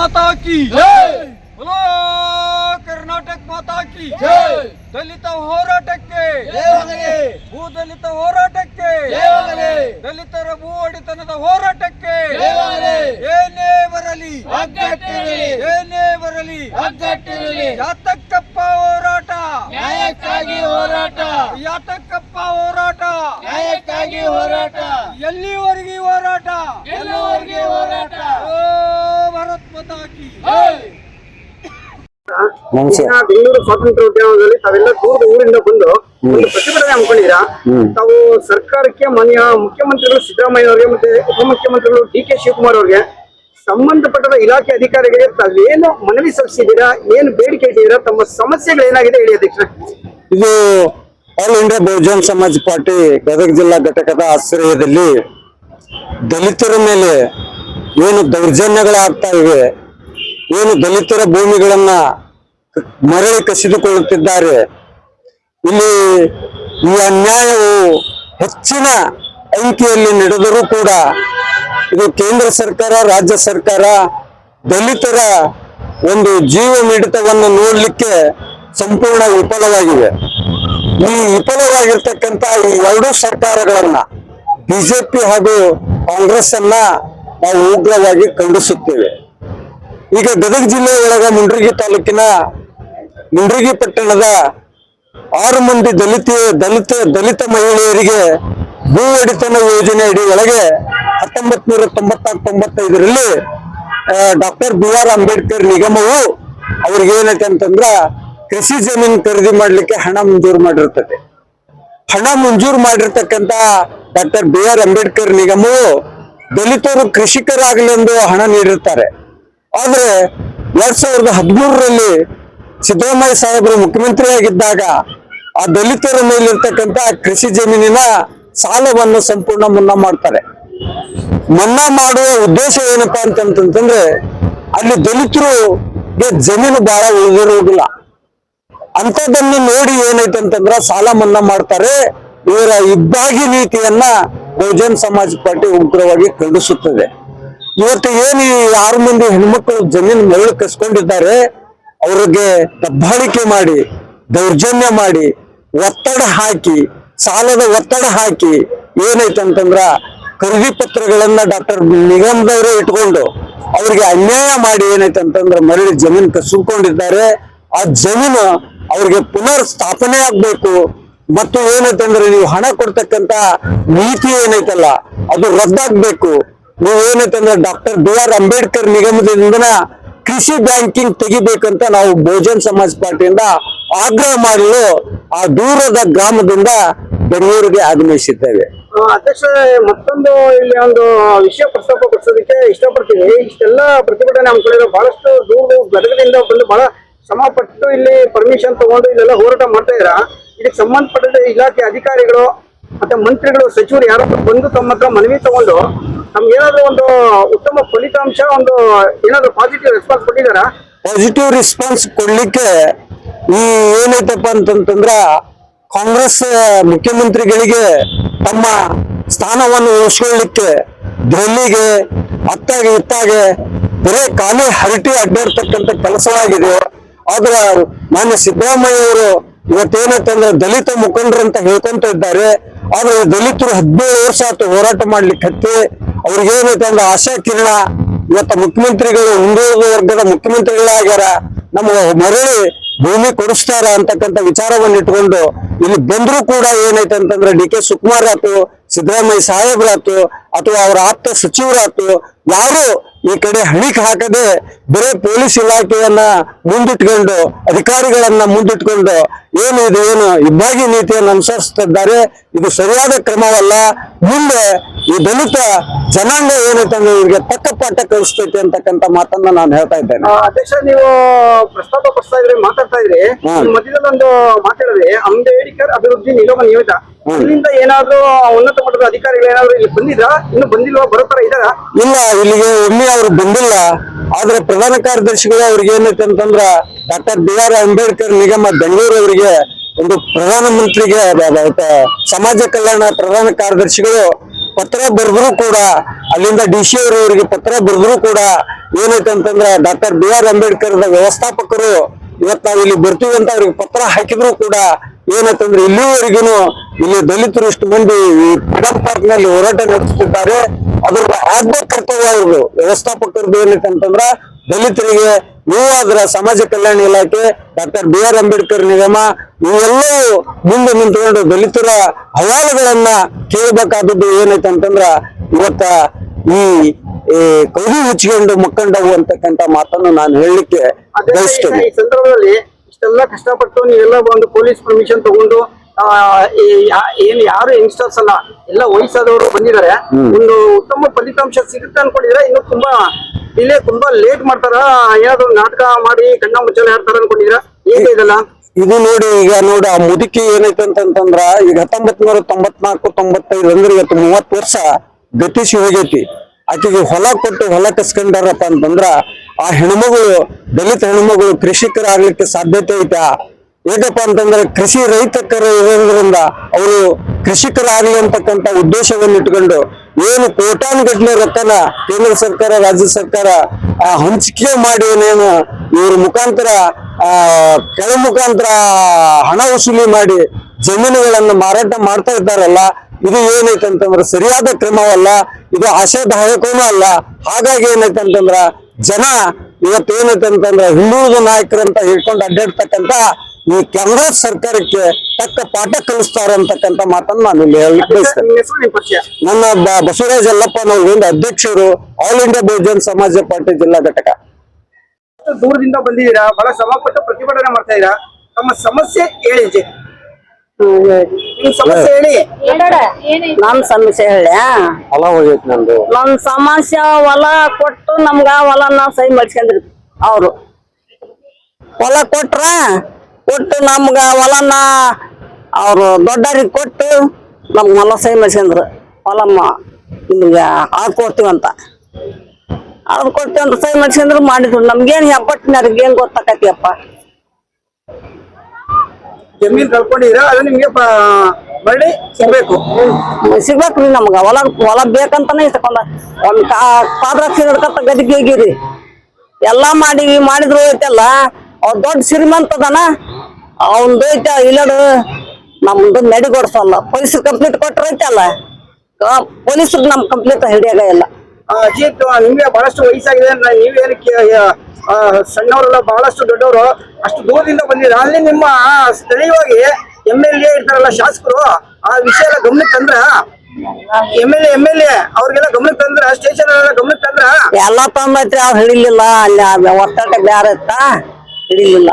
ಮಾತಾ ಕಿ ಕರ್ನಾಟಕ ಮಾತಾ ಕಿ ದಲಿತ ಹೋರಾಟಕ್ಕೆ ಭೂ ದಲಿತ ಹೋರಾಟಕ್ಕೆ ದಲಿತರ ಭೂ ಒಡೆತನದ ಹೋರಾಟಕ್ಕೆ ಏನೇ ಬರಲಿ ಏನೇ ಬರಲಿ ಯಾತಕ್ಕಪ್ಪ ಹೋರಾಟ। ನ್ಯಾಯಕ್ಕಾಗಿ ಹೋರಾಟ। ಯಾತಕ್ಕಪ್ಪ ಹೋರಾಟ. ನ್ಯಾಯಕ್ಕಾಗಿ ಹೋರಾಟ। ಎಲ್ಲಿವರೆಗೆ ಹೋರಾಟ? ಗೆಲ್ಲುವವರೆಗೆ ಹೋರಾಟ ಓ ಭಾರತ್ ಮಾತಾ ಕಿ ಜೈ ನಮಸ್ತೆ ಈಗ ಬೆಂಗಳೂರು ಸ್ವಾತಂತ್ರ್ಯ ಉದ್ಯಮದಲ್ಲಿ ತಾವೆಲ್ಲ ದೂರದ ಊರಿಂದ ಬಂದು ಒಂದು ಪ್ರತಿಭಟನೆ ಹಮ್ಮಿಕೊಂಡಿರಾ ತಾವು ಸರ್ಕಾರಕ್ಕೆ ಮಾನ್ಯ ಮುಖ್ಯಮಂತ್ರಿಗಳು ಸಿದ್ದರಾಮಯ್ಯ ಅವರಿಗೆ ಮತ್ತೆ ಉಪಮುಖ್ಯಮಂತ್ರಿಗಳು ಡಿ ಕೆ ಶಿವಕುಮಾರ್ ಅವರಿಗೆ ಸಂಬಂಧಪಟ್ಟ ಇಲಾಖೆ ಅಧಿಕಾರಿಗಳಿಗೆ ತಾವೇನು ಮನವಿ ಸಲ್ಲಿಸಿದ್ದೀರಾ? ಏನು ಬೇಡಿಕೆ ಇಟ್ಟಿದ್ದೀರಾ? ತಮ್ಮ ಸಮಸ್ಯೆಗಳು ಏನಾಗಿದೆ ಹೇಳಿ ಅಧ್ಯಕ್ಷ ಇದು all India Bahujan Samaj party Gadag ಜಿಲ್ಲಾ ಘಟಕದ ಆಶ್ರಯದಲ್ಲಿ ದಲಿತರ ಮೇಲೆ ಏನು ದೌರ್ಜನ್ಯಗಳಾಗ್ತಾ ಇವೆ ಏನು ದಲಿತರ ಭೂಮಿಗಳನ್ನ ಮರಳಿ ಕಸಿದುಕೊಳ್ಳುತ್ತಿದ್ದಾರೆ. ಇಲ್ಲಿ ಈ ಅನ್ಯಾಯವು ಹೆಚ್ಚಿನ ಅಂಕಿಯಲ್ಲಿ ನಡೆದರೂ ಕೂಡ ಇದು ಕೇಂದ್ರ ಸರ್ಕಾರ, ರಾಜ್ಯ ಸರ್ಕಾರ ದಲಿತರ ಒಂದು ಜೀವ ಮಿಡಿತವನ್ನು ನೋಡಲಿಕ್ಕೆ ಸಂಪೂರ್ಣ ವಿಫಲವಾಗಿವೆ ಈ ವಿಫಲವಾಗಿರ್ತಕ್ಕಂಥ ಈ ಎರಡೂ ಸರ್ಕಾರಗಳನ್ನ, ಬಿಜೆಪಿ ಹಾಗೂ ಕಾಂಗ್ರೆಸ್ ಅನ್ನ ನಾವು ಉಗ್ರವಾಗಿ ಖಂಡಿಸುತ್ತೇವೆ. ಈಗ ಗದಗ ಜಿಲ್ಲೆಯೊಳಗ ಮುಂಡ್ರಿಗಿ ತಾಲೂಕಿನ ಮುಂಡ್ರಿಗಿ ಪಟ್ಟಣದ ಆರು ಮಂದಿ ದಲಿತ ದಲಿತ ದಲಿತ ಮಹಿಳೆಯರಿಗೆ ಭೂ ಅಡಿತನ ಯೋಜನೆ ಅಡಿ ಒಳಗೆ ಹತ್ತೊಂಬತ್ ನೂರ ತೊಂಬತ್ತಾರು ತೊಂಬತ್ತೈದರಲ್ಲಿ ಡಾಕ್ಟರ್ ಬಿ ಆರ್ ಅಂಬೇಡ್ಕರ್ ನಿಗಮವು ಅವ್ರಿಗೆ ಏನೈತೆ ಅಂತಂದ್ರ ಕೃಷಿ ಜಮೀನು ಖರೀದಿ ಮಾಡ್ಲಿಕ್ಕೆ ಹಣ ಮಂಜೂರು ಮಾಡಿರ್ತದೆ. ಹಣ ಮಂಜೂರು ಮಾಡಿರ್ತಕ್ಕಂತ ಡಾಕ್ಟರ್ ಬಿ ಆರ್ ಅಂಬೇಡ್ಕರ್ ನಿಗಮವು ದಲಿತರು ಕೃಷಿಕರಾಗಲೆಂದು ಹಣ ನೀಡಿರ್ತಾರೆ. ಆದ್ರೆ ಎರಡ್ ಸಾವಿರದ ಹದಿಮೂರರಲ್ಲಿ ಸಿದ್ದರಾಮಯ್ಯ ಸಾಹೇಬರು ಮುಖ್ಯಮಂತ್ರಿಯಾಗಿದ್ದಾಗ ಆ ದಲಿತರ ಮೇಲಿರ್ತಕ್ಕಂತ ಕೃಷಿ ಜಮೀನಿನ ಸಾಲವನ್ನು ಸಂಪೂರ್ಣ ಮನ್ನಾ ಮಾಡ್ತಾರೆ. ಮನ್ನಾ ಮಾಡುವ ಉದ್ದೇಶ ಏನಪ್ಪಾ ಅಂತಂತಂದ್ರೆ ಅಲ್ಲಿ ದಲಿತರು ಜಮೀನು ಬಹಳ ಉಳಿದಿರುವುದಿಲ್ಲ ಅಂತದನ್ನು ನೋಡಿ ಏನೈತೆ ಅಂತಂದ್ರ ಸಾಲ ಮನ್ನಾ ಮಾಡ್ತಾರೆ. ಇವರ ಇಬ್ಬಾಗಿ ನೀತಿಯನ್ನ ಬಹುಜನ್ ಸಮಾಜ ಪಾರ್ಟಿ ಉಗ್ರವಾಗಿ ಖಂಡಿಸುತ್ತದೆ. ಇವತ್ತು ಏನು ಆರು ಮಂದಿ ಹೆಣ್ಮಕ್ಳು ಜಮೀನು ಮರಳು ಕಸ್ಕೊಂಡಿದ್ದಾರೆ, ಅವ್ರಿಗೆ ದಬ್ಬಾಳಿಕೆ ಮಾಡಿ, ದೌರ್ಜನ್ಯ ಮಾಡಿ, ಒತ್ತಡ ಹಾಕಿ, ಸಾಲದ ಒತ್ತಡ ಹಾಕಿ ಏನೈತೆ ಅಂತಂದ್ರ ಖರೀದಿ ಪತ್ರಗಳನ್ನ ಡಾಕ್ಟರ್ ನಿಗಮದವರೇ ಇಟ್ಕೊಂಡು ಅವ್ರಿಗೆ ಅನ್ಯಾಯ ಮಾಡಿ ಏನೈತೆ ಅಂತಂದ್ರ ಮರಳಿ ಜಮೀನು ಕಸ್ಕೊಂಡಿದ್ದಾರೆ ಆ ಜಮೀನು ಅವ್ರಿಗೆ ಪುನರ್ ಸ್ಥಾಪನೆ ಆಗ್ಬೇಕು. ಮತ್ತು ಏನೈತೆ ಅಂದ್ರೆ ನೀವು ಹಣ ಕೊಡ್ತಕ್ಕಂತ ನೀತಿ ಏನೈತಲ್ಲ, ಅದು ರದ್ದಾಗ್ಬೇಕು. ನೀವು ಏನೈತೆ ಅಂದ್ರೆ ಡಾಕ್ಟರ್ ಬಿ ಆರ್ ಅಂಬೇಡ್ಕರ್ ನಿಗಮದಿಂದ ಕೃಷಿ ಬ್ಯಾಂಕಿಂಗ್ ತೆಗಿಬೇಕಂತ ನಾವು ಬಹುಜನ್ ಸಮಾಜ್ ಪಾರ್ಟಿಯಿಂದ ಆಗ್ರಹ ಮಾಡಲು ಆ ದೂರದ ಗ್ರಾಮದಿಂದ ಬೆಂಗಳೂರಿಗೆ ಆಗಮಿಸಿದ್ದೇವೆ. ಅಧ್ಯಕ್ಷ, ಮತ್ತೊಂದು ಇಲ್ಲಿ ಒಂದು ವಿಷಯ ಪ್ರಸ್ತಾಪ ಪಡಿಸೋದಕ್ಕೆ ಇಷ್ಟಪಡ್ತೀವಿ ಇಷ್ಟೆಲ್ಲ ಪ್ರತಿಭಟನೆ ಹಮ್ಮಿಕೊಂಡಿರೋ ಬಹಳಷ್ಟು ದೂರ ಗದಗದಿಂದ ಬಂದು ಬಹಳ ಶ್ರಮ ಪಟ್ಟು ಇಲ್ಲಿ ಪರ್ಮಿಷನ್ ತಗೊಂಡು ಇಲ್ಲೆಲ್ಲ ಹೋರಾಟ ಮಾಡ್ತಾ ಇದ್ದೀರಾ? ಇದಕ್ಕೆ ಸಂಬಂಧಪಟ್ಟ ಇಲಾಖೆ ಅಧಿಕಾರಿಗಳು ಮತ್ತೆ ಮಂತ್ರಿಗಳು, ಸಚಿವರು ಯಾರಾದ್ರೂ ಬಂದು ತಮ್ಮ ಹತ್ರ ಮನವಿ ತಗೊಂಡು ನಮ್ಗೆ ಏನಾದ್ರು ಒಂದು ಉತ್ತಮ ಫಲಿತಾಂಶ, ಒಂದು ಏನಾದ್ರು ಪಾಸಿಟಿವ್ ರೆಸ್ಪಾನ್ಸ್ ಕೊಟ್ಟಿದ್ದಾರಾ? ಪಾಸಿಟಿವ್ ರೆಸ್ಪಾನ್ಸ್ ಕೊಡ್ಲಿಕ್ಕೆ ಈ ಏನೈತಪ್ಪ ಅಂತಂತಂದ್ರ ಕಾಂಗ್ರೆಸ್ ಮುಖ್ಯಮಂತ್ರಿಗಳಿಗೆ ತಮ್ಮ ಸ್ಥಾನವನ್ನು ಉಳಿಸ್ಕೊಳ್ಳಿಕ್ಕೆ ದೆಹಲಿಗೆ, ಅತ್ತಾಗೆ, ಇತ್ತಾಗೆ ಬರೇ ಖಾಲಿ ಹರಟಿ ಅಡ್ಡಾಡ್ತಕ್ಕಂಥ ಕೆಲಸವಾಗಿದೆ. ಆದ್ರೆ ಮಾನ್ಯ ಸಿದ್ದರಾಮಯ್ಯ ಅವರು ಇವತ್ತೇನಂತಂದ್ರೆ ದಲಿತ ಮುಖಂಡರು ಅಂತ ಹೇಳ್ಕೊಂತ ಇದ್ದಾರೆ. ಆದ್ರೆ ದಲಿತರು ಹದಿನೇಳು ವರ್ಷ ಆಯ್ತು ಹೋರಾಟ ಮಾಡ್ಲಿಕ್ಕೆ ಹತ್ತಿ ಅವ್ರಿಗೆ ಏನೈತೆ ಅಂದ್ರೆ ಆಶಾ ಕಿರಣ, ಇವತ್ತ ಮುಖ್ಯಮಂತ್ರಿಗಳು ಹಿಂದುಳಿದ ವರ್ಗದ ಮುಖ್ಯಮಂತ್ರಿಗಳಾಗ್ಯಾರ ನಮ್ಮ ಮರಳಿ ಭೂಮಿ ಕೊಡಿಸ್ತಾರ ಅಂತಕ್ಕಂಥ ವಿಚಾರವನ್ನು ಇಟ್ಕೊಂಡು ಇಲ್ಲಿ ಬಂದ್ರು ಕೂಡ ಏನೈತೆ ಅಂತಂದ್ರೆ ಡಿ ಕೆ ಸುಕುಮಾರ್ ಆತು ಸಿದ್ದರಾಮಯ್ಯ ಸಾಹೇಬ್ರಾತು ಅಥವಾ ಅವರ ಆಪ್ತ ಸಚಿವರಾತು ಯಾರು ಈ ಕಡೆ ಹಣಿಕ್ ಹಾಕದೆ ಬರೇ ಪೊಲೀಸ್ ಇಲಾಖೆಯನ್ನ ಮುಂದಿಟ್ಕೊಂಡು ಅಧಿಕಾರಿಗಳನ್ನ ಮುಂದಿಟ್ಕೊಂಡು ಏನು ಇದು ಏನು ಇಬ್ಬಾಗಿ ನೀತಿಯನ್ನು ಅನುಸರಿಸುತ್ತಿದ್ದಾರೆ ಇದು ಸರಿಯಾದ ಕ್ರಮವಲ್ಲ. ಮುಂದೆ ಈ ದಲಿತ ಜನಾಂಗ ಏನೈತೆ ಅಂದ್ರೆ ಇವ್ರಿಗೆ ತಕ್ಕ ಪಾಠ ಕಲಿಸ್ತೈತಿ ಅಂತಕ್ಕಂಥ ಮಾತನ್ನ ನಾನು ಹೇಳ್ತಾ ಇದ್ದೇನೆ. ಅಧ್ಯಕ್ಷ ನೀವು ಪ್ರಸ್ತಾಪ ಪಡಿಸ್ತಾ ಇದ್ರಿ ಮಾತಾಡ್ತಾ ಇದ್ರಿ. ಮಧ್ಯದಲ್ಲಿ ಒಂದು ಮಾತಾಡಿದ್ರಿ ಅಂಬೇಡ್ಕರ್ ಅಭಿವೃದ್ಧಿ ನಿಗಮ ನಿಯಮಿತ ಅಲ್ಲಿಂದ ಏನಾದ್ರೂ ಉನ್ನತ ಮಟ್ಟದ ಅಧಿಕಾರಿಗಳು ಏನಾದ್ರು ಇಲ್ಲಿ ಬಂದಿದ್ರಾ? ಇನ್ನು ಬಂದಿಲ್ವಾ? ಬರೋ ತರ ಇದಾರ? ಇಲ್ಲ ಇಲ್ಲಿಗೆ ಒಮ್ಮೆ ಅವ್ರು ಬಂದಿಲ್ಲ. ಆದ್ರೆ ಪ್ರಧಾನ ಕಾರ್ಯದರ್ಶಿಗಳು ಅವ್ರಿಗೆ ಏನೈತೆ ಅಂತಂದ್ರ ಡಾಕ್ಟರ್ ಬಿ ಆರ್ ಅಂಬೇಡ್ಕರ್ ನಿಗಮ ಬೆಂಗಳೂರು ಅವರಿಗೆ ಒಂದು ಪ್ರಧಾನ ಮಂತ್ರಿಗೆ ಸಮಾಜ ಕಲ್ಯಾಣ ಪ್ರಧಾನ ಕಾರ್ಯದರ್ಶಿಗಳು ಪತ್ರ ಬರೆದ್ರು ಕೂಡ ಅಲ್ಲಿಂದ ಡಿ ಸಿ ಅವರವರಿಗೆ ಪತ್ರ ಬರೆದ್ರು ಕೂಡ ಏನೈತೆ ಅಂತಂದ್ರ ಡಾಕ್ಟರ್ ಬಿ ಆರ್ ಅಂಬೇಡ್ಕರ್ ವ್ಯವಸ್ಥಾಪಕರು ಇವತ್ ನಾವು ಇಲ್ಲಿ ಬರ್ತೀವಿ ಅಂತ ಅವ್ರಿಗೆ ಪತ್ರ ಹಾಕಿದ್ರು ಕೂಡ ಏನಂತಂದ್ರೆ ಇಲ್ಲಿವರೆಗೂ ಇಲ್ಲಿ ದಲಿತರು ಇಷ್ಟು ಮಂದಿ ಈ ಫ್ರೀಡಂ ಪಾರ್ಕ್ನಲ್ಲಿ ಹೋರಾಟ ನಡೆಸುತ್ತಿದ್ದಾರೆ. ಅದರ ಆದ್ಯ ಕರ್ತವ್ಯ ಅವರು ವ್ಯವಸ್ಥಾಪಕರದ್ದು ಏನೈತೆ ಅಂತಂದ್ರ ದಲಿತರಿಗೆ ನೀವು ಅದರ ಸಮಾಜ ಕಲ್ಯಾಣ ಇಲಾಖೆ ಡಾಕ್ಟರ್ ಬಿ ಆರ್ ಅಂಬೇಡ್ಕರ್ ನಿಗಮ ಇವೆಲ್ಲವೂ ಮುಂದೆ ನಿಂತ್ಕೊಂಡು ದಲಿತರ ಅಹವಾಲುಗಳನ್ನ ಕೇಳಬೇಕಾದದ್ದು ಏನೈತೆ ಅಂತಂದ್ರ ಇವತ್ತ ಈ ಕೈ ಕೌದಿ ಹುಚ್ಕೊಂಡು ಮಕ್ಕಂಡವು ಅಂತಕ್ಕಂತ ಮಾತನ್ನು ನಾನು ಹೇಳಲಿಕ್ಕೆ ಬಯಸ್ತೇನೆ. ಈ ಸಂದರ್ಭದಲ್ಲಿ ಇಷ್ಟೆಲ್ಲ ಕಷ್ಟಪಟ್ಟು ನೀವೆಲ್ಲ ಒಂದು ಪೊಲೀಸ್ ಪರ್ಮಿಷನ್ ತಗೊಂಡು ಏನ್ ಯಾರು ಯಂಗ್ಸ್ಟರ್ಸ್ ಅಲ್ಲ ಎಲ್ಲ ವಯಸ್ಸಾದವರು ಬಂದಿದ್ದಾರೆ. ಒಂದು ಉತ್ತಮ ಫಲಿತಾಂಶ ಸಿಗುತ್ತೆ ಅನ್ಕೊಂಡಿದ್ರೆ ಇನ್ನು ತುಂಬಾ ಡಿಲೇ ತುಂಬಾ ಲೇಟ್ ಮಾಡ್ತಾರ? ಏನಾದ್ರು ನಾಟಕ ಮಾಡಿ ಕಣ್ಣ ಮುಚ್ಚಲ ಹೇಳ್ತಾರ ಅನ್ಕೊಂಡಿದ್ರ ಏನೇ ಇದೆಲ್ಲ? ಇದು ನೋಡಿ ಈಗ ನೋಡಿ ಆ ಮುದುಕಿ ಏನೈತೆ ಅಂತಂದ್ರ ಈಗ ಹತ್ತೊಂಬತ್ ನೂರ ತೊಂಬತ್ನಾಲ್ಕು ತೊಂಬತ್ತೈದು ಅಂದ್ರೆ ಇವತ್ತು ಮೂವತ್ತು ವರ್ಷ ಗತಿಸಿ ಹೋಗೈತಿ. ಆಕೆಗೆ ಹೊಲ ಕೊಟ್ಟು ಹೊಲ ಕಸ್ಕೊಂಡಾರಪ್ಪ ಅಂತಂದ್ರ ಆ ಹೆಣ್ಮಗಳು, ದಲಿತ ಹೆಣ್ಮಗಳು ಕೃಷಿಕರಾಗ್ಲಿಕ್ಕೆ ಸಾಧ್ಯತೆ ಐತಾ. ಏಕಪ್ಪ ಅಂತಂದ್ರೆ ಕೃಷಿ ರೈತಕರು ಇರೋದ್ರಿಂದ ಅವರು ಕೃಷಿಕರಾಗ್ಲಿ ಅಂತಕ್ಕಂಥ ಉದ್ದೇಶವನ್ನು ಇಟ್ಕೊಂಡು ಏನು ಕೋಟಾನುಗಟ್ಲೆ ರೊಕ್ಕನ ಕೇಂದ್ರ ಸರ್ಕಾರ, ರಾಜ್ಯ ಸರ್ಕಾರ, ಆ, ಹಂಚಿಕೆ ಮಾಡಿ ಏನೇನು ಇವ್ರ ಮುಖಾಂತರ, ಆ, ಕೆಳ ಮುಖಾಂತರ ಹಣ ವಸೂಲಿ ಮಾಡಿ ಜಮೀನುಗಳನ್ನು ಮಾರಾಟ ಮಾಡ್ತಾ ಇದ್ದಾರಲ್ಲ ಇದು ಏನೈತೆ ಅಂತಂದ್ರೆ ಸರಿಯಾದ ಕ್ರಮವಲ್ಲ ಇದು ಆಶಾದಾಯಕವೂ ಅಲ್ಲ. ಹಾಗಾಗಿ ಏನೈತೆ ಅಂತಂದ್ರ ಜನ ಇವತ್ತು ಏನೈತೆ ಅಂತಂದ್ರ ಹಿಂದುಳಿದ ಅಂತ ಹೇಳ್ಕೊಂಡು ಅಡ್ಡಾಡ್ತಕ್ಕಂತ ಈ ಕೇಂದ್ರ ಸರ್ಕಾರಕ್ಕೆ ತಕ್ಕ ಪಾಠ ಕಲಿಸ್ತಾರ ಅಂತಕ್ಕಂತ ಮಾತನ್ನ ನಾನು ಇಲ್ಲಿ ಹೇಳಲಿಕ್ಕೆ ಬಯಸ್ತೇನೆ. ಪರಿಚಯ? ನನ್ನ ಬಸವರಾಜ್ ಎಲ್ಲಪ್ಪ ಯಲ್ಲಪ್ಪನವರು ಒಂದು ಅಧ್ಯಕ್ಷರು ಆಲ್ ಇಂಡಿಯಾ ಬಹುಜನ್ ಸಮಾಜ ಪಾರ್ಟಿ ಜಿಲ್ಲಾ ಘಟಕ. ದೂರದಿಂದ ಬಂದಿದ್ದೀರಾ? ಬಹಳ ಸಭಾಪಟ್ಟ ಪ್ರತಿಭಟನೆ ಮಾಡ್ತಾ ಇದ್ದೀರಾ? ತಮ್ಮ ಸಮಸ್ಯೆ ಹೇಳಿ. ನಿಮ್ ಸಮಸ್ಯೆ ಹೇಳಿ. ನನ್ ಸಮಸ್ಯೆ ಹೇಳಿ ಹೊಲ ಹೋಗೈತಿ ನಂದು. ನನ್ ಸಮಸ್ಯೆ ಹೊಲ ಕೊಟ್ಟು ನಮ್ಗ ಹೊಲನ ಸಹಿ ಮಾಡ್ಸ್ಕೊಂಡ್ರಿ ಅವ್ರು. ಹೊಲ ಕೊಟ್ರ ಕೊಟ್ಟು ನಮ್ಗ ಹೊಲನ ಅವ್ರು ದೊಡ್ಡರಿಗೆ ಕೊಟ್ಟು ನಮ್ಗೆ ಹೊಲ ಸಹಿ ಮಾಡ್ಸ್ಕೊಂಡ್ರು ಹೊಲ ನಿಮ್ಗೆ ನಿಮ್ಗೆ ಅಂತ. ಅದು ಕೊಡ್ತೀವಿ ಅಂತ ಸಹಿ ಮಾಡ್ಸ್ಕೊಂಡ್ರು ಮಾಡಿದ್ರು. ನಮ್ಗೇನ್ ಹೆಬ್ಬಟ್ಟಿನವ್ರಿಗೆ ಏನು ಗೊತ್ತಾಕತಿಯಪ್ಪ? ಜಮೀನ್ ಕಳ್ಕೊಂಡಿದ್ದೀರಾ, ಅದು ನಿಮ್ಗೆ ಮರಳಿ ಸಿಗ್ಬೇಕು. ರೀ ನಮ್ಗ. ಹೊಲ ಹೊಲ ಬೇಕಂತಾನೆ ಇಟ್ಕೊಂಡ. ಒಂದ್ ಪಾದ್ರಾಕ್ಷಿ ಹಿಡ್ಕತ್ತ ಗದಿಗೆ ಹೋಗಿರಿ ಎಲ್ಲಾ ಮಾಡಿವಿ ಮಾಡಿದ್ರು ಐತೆಲ್ಲ ಅವ್ ದೊಡ್ಡ ಶ್ರೀಮಂತ ಅದಾನ. ಅವಂದು ಐತೆ ಇಲ್ಲಡು, ನಮ್ದು ನಡಿಗೊಡ್ಸಲ್ಲ. ಪೊಲೀಸ್ ಕಂಪ್ಲೀಟ್ ಕೊಟ್ಟರು ಐತಲ್ಲ ಪೊಲೀಸರು ನಮ್ ಕಂಪ್ಲೀಟ್ ಹಿಡಿಯಾಗ ಇಲ್ಲ. ಅಜಿತ್ ನಿಮ್ಗೆ ಬಹಳಷ್ಟು ವಯಸ್ಸಾಗಿದೆ. ನೀವೇನು ಸಣ್ಣವರೆಲ್ಲ, ಬಹಳಷ್ಟು ದೊಡ್ಡವರು, ಅಷ್ಟು ದೂರದಿಂದ ಬಂದಿರ ಅಲ್ಲಿ ನಿಮ್ಮ ಸ್ಥಳೀಯವಾಗಿ ಎಂ ಎಲ್ ಎ ಇರ್ತಾರಲ್ಲ ಶಾಸಕರು, ಆ ವಿಷಯ ಎಲ್ಲ ಗಮನಕ್ಕೆ ತಂದ್ರ? M L A M L A ಅವ್ರಿಗೆಲ್ಲ ಗಮನಕ್ಕೆ ತಂದ್ರ? ಸ್ಟೇಷನ್ ಎಲ್ಲ ಗಮನಕ್ಕೆ ತಂದ್ರ? ಎಲ್ಲ ತಂದೈತ್ರಿ ಅವ್ರು ಹಿಡಿಲಿಲ್ಲ. ಅಲ್ಲಿ ಒತ್ತಡ ಬ್ಯಾರತ್ತ ಹಿಡಿಲಿಲ್ಲ.